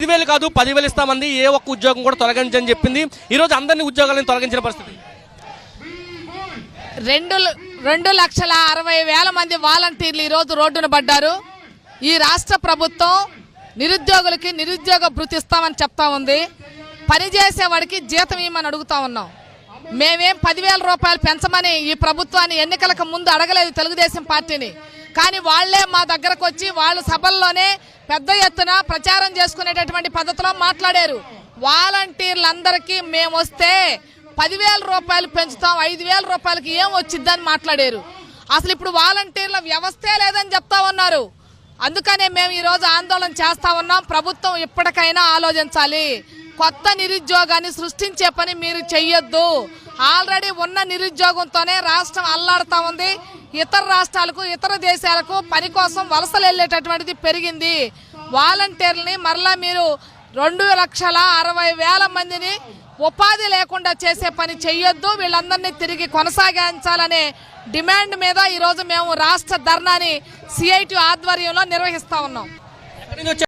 పదివేలు కాదు పదివేలు ఇస్తామంది. ఏ ఒక్క ఉద్యోగం కూడా తొలగించని చెప్పింది. ఈ రోజు అందరినీ ఉద్యోగాలను తొలగించిన పరిస్థితి. రెండు రెండు లక్షల అరవై వేల మంది వాలంటీర్లు ఈరోజు రోడ్డున పడ్డారు. ఈ రాష్ట్ర ప్రభుత్వం నిరుద్యోగులకి నిరుద్యోగ భృతి ఇస్తామని చెప్తా ఉంది. పనిచేసేవాడికి జీతం ఇవ్వమని అడుగుతా ఉన్నాం. మేమేం పదివేల రూపాయలు పెంచమని ఈ ప్రభుత్వాన్ని ఎన్నికలకు ముందు అడగలేదు తెలుగుదేశం పార్టీని. కానీ వాళ్ళే మా దగ్గరకు వచ్చి వాళ్ళ సభల్లోనే పెద్ద ఎత్తున ప్రచారం చేసుకునేటటువంటి పద్ధతిలో మాట్లాడారు. వాలంటీర్లందరికీ మేము వస్తే పదివేల రూపాయలు పెంచుతాం ఐదు వేల రూపాయలకి ఏం వచ్చిద్దని మాట్లాడారు. అసలు ఇప్పుడు వాలంటీర్ల వ్యవస్థే లేదని చెప్తా ఉన్నారు. అందుకనే మేము ఈరోజు ఆందోళన చేస్తా ఉన్నాం. ప్రభుత్వం ఇప్పటికైనా ఆలోచించాలి. కొత్త నిరుద్యోగాన్ని సృష్టించే పని మీరు చెయ్యొద్దు. ఆల్రెడీ ఉన్న నిరుద్యోగంతోనే రాష్ట్రం అల్లాడుతూ ఉంది. ఇతర రాష్ట్రాలకు ఇతర దేశాలకు పని కోసం వలసలు వెళ్ళేటటువంటిది పెరిగింది. వాలంటీర్లని మరలా మీరు రెండు లక్షల అరవై వేల మందిని ఉపాధి లేకుండా చేసే పని చెయ్యొద్దు. వీళ్ళందరినీ తిరిగి కొనసాగించాలనే డిమాండ్ మీద ఈరోజు మేము రాష్ట్ర ధర్నాని సిఐటి ఆధ్వర్యంలో నిర్వహిస్తా ఉన్నాం.